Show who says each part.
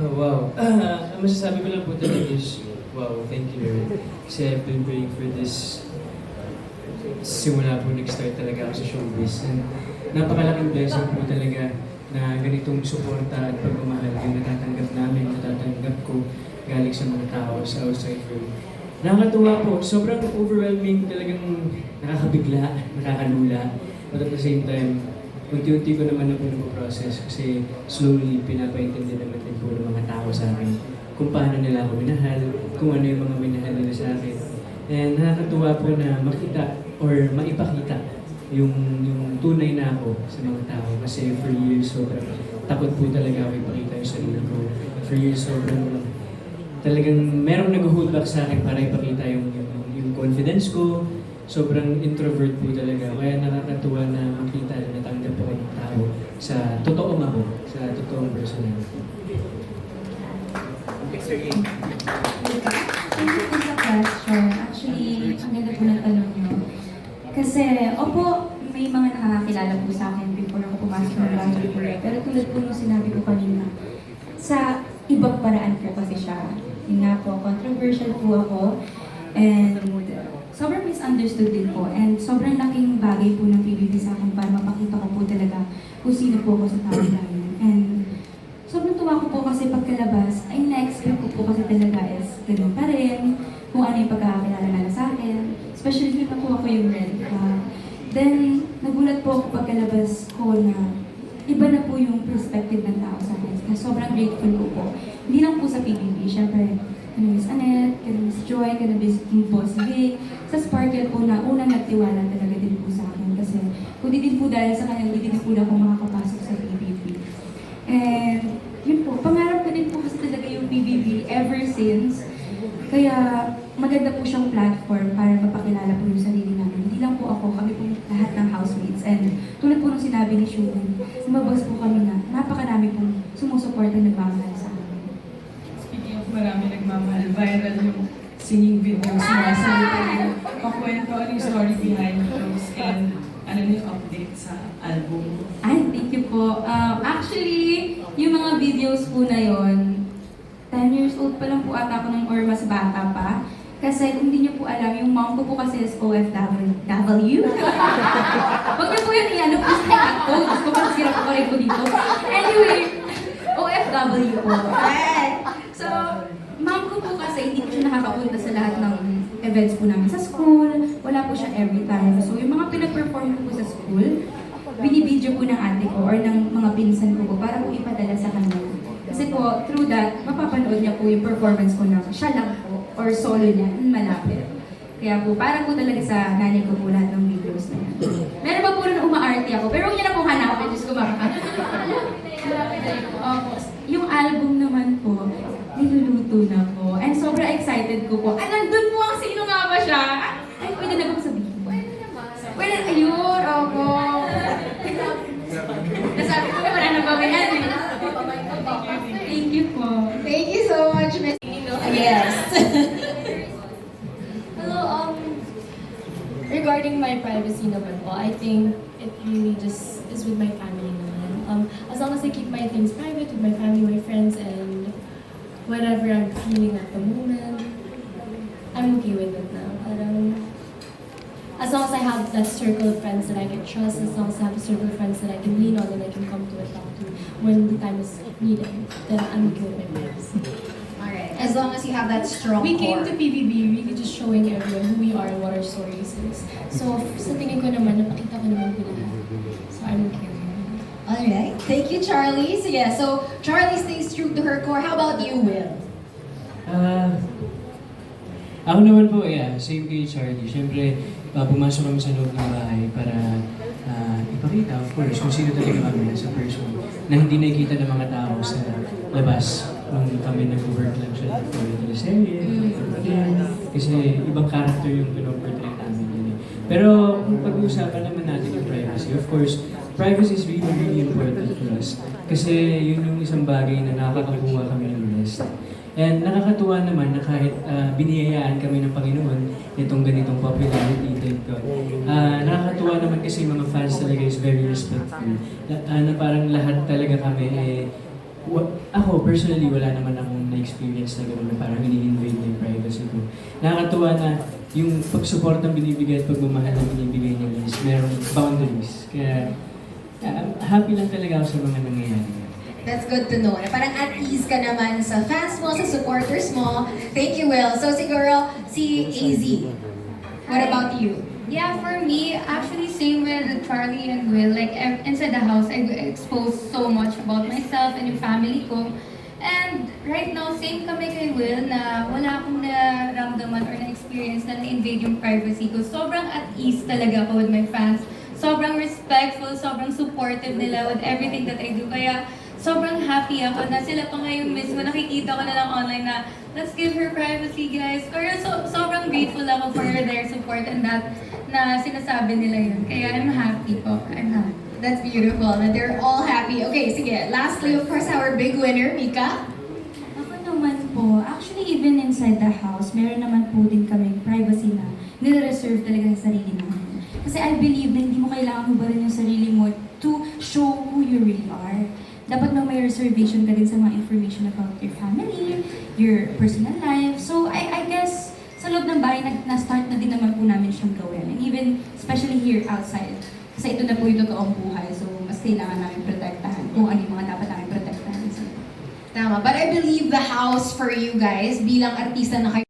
Speaker 1: Oh, wow. Ah, ang masasabi ko lang po talaga is, wow, thank you Lord. Kasi I've been praying for this simula po nag-start talaga ako sa showbiz. And napakalaking blessing po talaga na ganitong suporta at pagmamahal yung natatanggap namin, natatanggap ko galing sa mga tao sa outside world. Nakakatuwa po. Sobrang overwhelming talagang nakakabigla, nakakalula. But at the same time, unti-unti ko naman na po process kasi slowly pinapaintindi naman din po ng mga tao sa akin kung paano nila ako minahal, kung ano yung mga minahal nila sa akin. And nakakatuwa po na makita or maipakita yung yung tunay na ako sa mga tao. Kasi for years, sobrang takot po talaga ako ipakita yung sarili ko. For years, sobrang talagang merong nag-hold back sa akin para ipakita yung, yung, yung confidence ko. Sobrang introvert po talaga. Kaya nakakatuwa na makita ako sa totoong ako, sa totoong personality.
Speaker 2: Thank you po sa question. Actually, ang ganda po ng tanong nyo. Kasi, opo, may mga nakakakilala po sa akin before ako pumasok ng Rancho Pure. Pero tulad po nung sinabi ko kanina, sa ibang paraan po kasi siya. Yun nga po, controversial po ako. And sobrang misunderstood din po. And sobrang laking bagay po ng PBB sa akin para mapakita po talaga kung sino po ako sa tao namin. And Sobrang tuwa ko po kasi pagkalabas, ay na-expect ko po kasi talaga is ganun pa rin, kung ano yung pagkakakilala nila sa akin. Especially nung nakuha ko yung red flag. Then, nagulat po ako pagkalabas ko na iba na po yung perspective ng tao sa akin. Kaya sobrang grateful ko po. Hindi lang po sa PBB, syempre, Kana Miss King Boss Vic, sa Sparkle po na unang nagtiwala talaga din po sa akin. Kasi kung di din po dahil sa kanya, hindi din po na ako makakapasok sa PBB. And yun po, pangarap ko din po kasi talaga yung PBB ever since. Kaya maganda po siyang platform para mapakilala po yung sarili namin. Hindi lang po ako, kami po lahat ng housemates. And tulad po nung sinabi ni Shunan, lumabas po kami na napakarami pong sumusuporta at nagmamahal sa amin.
Speaker 3: Speaking of marami nagmamahal, viral yung singing videos mo sa YouTube. Pakwento ano yung story behind those and ano yung update sa album.
Speaker 2: Ay, thank you po. Um, actually, yung mga videos po na yon 10 years old pa lang po ata ako nung or mas bata pa. Kasi kung hindi niyo po alam, yung mom ko po kasi is OFW. W? Huwag niyo po yun i-ano po sa ako. Gusto ko masira po rin po dito. Anyway, OFW po. Ko po kasi hindi po siya nakakapunta sa lahat ng events po namin sa school. Wala po siya every time. So, yung mga pinag-perform ko po sa school, binibidyo po ng ate ko or ng mga pinsan ko po para po ipadala sa kanya. Kasi po, through that, mapapanood niya po yung performance ko na siya lang po or solo niya, malapit. Kaya po, para po talaga sa nanay ko po lahat ng videos na yan. Meron pa po rin umaarte ako, pero huwag niyo na pong hanapin, Diyos ko. Opo. Yung album naman po, niluluto na po. And sobrang excited ko po. Ah, nandun po ang sino nga ba siya? Ay, pwede na ba sabihin? Pwede naman. Pwede, ayun, opo. Nasabi ko, wala na ba yan. Thank you po.
Speaker 4: Thank you so much, Miss Yes.
Speaker 5: Hello, um, regarding my privacy naman po, I think it really just is with my family naman. Um, as long as I keep my things private with my family, my friends, and whatever I'm feeling at the moment, that circle of friends that I can trust, as long as I have a circle of friends that I can lean on and I can come to and talk to when the time is needed, then I'm okay with my privacy.
Speaker 4: Alright, as long as you have that strong
Speaker 5: We came
Speaker 4: core.
Speaker 5: to PBB really just showing everyone who we are and what our stories is. So, sa tingin ko naman, napakita ko naman ko lahat. So, I'm okay with.
Speaker 4: Alright, thank you, Charlie. So yeah, so Charlie stays true to her core. How about you, Will?
Speaker 1: Ah, ako naman po, yeah, same kay Charlie. Siyempre, uh, pumasok kami sa loob ng bahay para ah, ipakita, of course, kung sino talaga kami sa person na hindi nakikita ng mga tao sa labas nung kami nag-work lang siya for for again. Kasi ibang character yung pinoportray namin yun eh. Pero kung pag-uusapan naman natin yung privacy, of course, privacy is really, really important to us. Kasi yun yung isang bagay na nakakakuha kami ng rest. And nakakatuwa naman na kahit ah, biniyayaan kami ng Panginoon itong ganitong popularity, thank God. Ah, nakakatuwa naman kasi mga fans talaga is very respectful. Ah, na parang lahat talaga kami eh, ako, personally, wala naman akong na-experience na gano'n na parang ini-invade na yung privacy ko. Nakakatuwa na yung pag-support ang binibigay at pagmamahal na binibigay niya is merong boundaries. Kaya ah, happy lang talaga ako sa mga nangyayari.
Speaker 4: That's good to know. Na parang at ease ka naman sa fans mo, sa supporters mo. Thank you, Will. So siguro, si AZ. What about you?
Speaker 2: Yeah, for me, actually same with Charlie and Will. Like inside the house, I expose so much about myself and yung family ko. And right now, same kami kay Will na wala akong naramdaman or na-experience na na-invade yung privacy ko. Sobrang at ease talaga ako with my fans. Sobrang respectful, sobrang supportive nila with everything that I do. Kaya sobrang happy ako na sila pa ngayon mismo. Nakikita ko na lang online na let's give her privacy, guys. Kaya so, sobrang grateful ako for their support and that na sinasabi nila yun. Kaya I'm happy po. I'm happy.
Speaker 4: That's beautiful. That they're all happy. Okay, sige. Lastly, of course, our big winner, Mika.
Speaker 2: Ako naman po, actually even inside the house, meron naman po din kaming privacy na nire-reserve talaga sa sarili namin. Kasi I believe na hindi mo kailangan hubarin yung sarili mo to show who you really are. Dapat na may reservation ka din sa mga information about your family, your personal life. So I, I guess sa loob ng bahay, na-start na din naman po namin siyang gawin. And even, especially here outside. Kasi ito na po yung totoong buhay. So mas kailangan namin protektahan kung ano yung mga dapat namin protektahan. So,
Speaker 4: Tama. But I believe the house for you guys, bilang artista na kayo,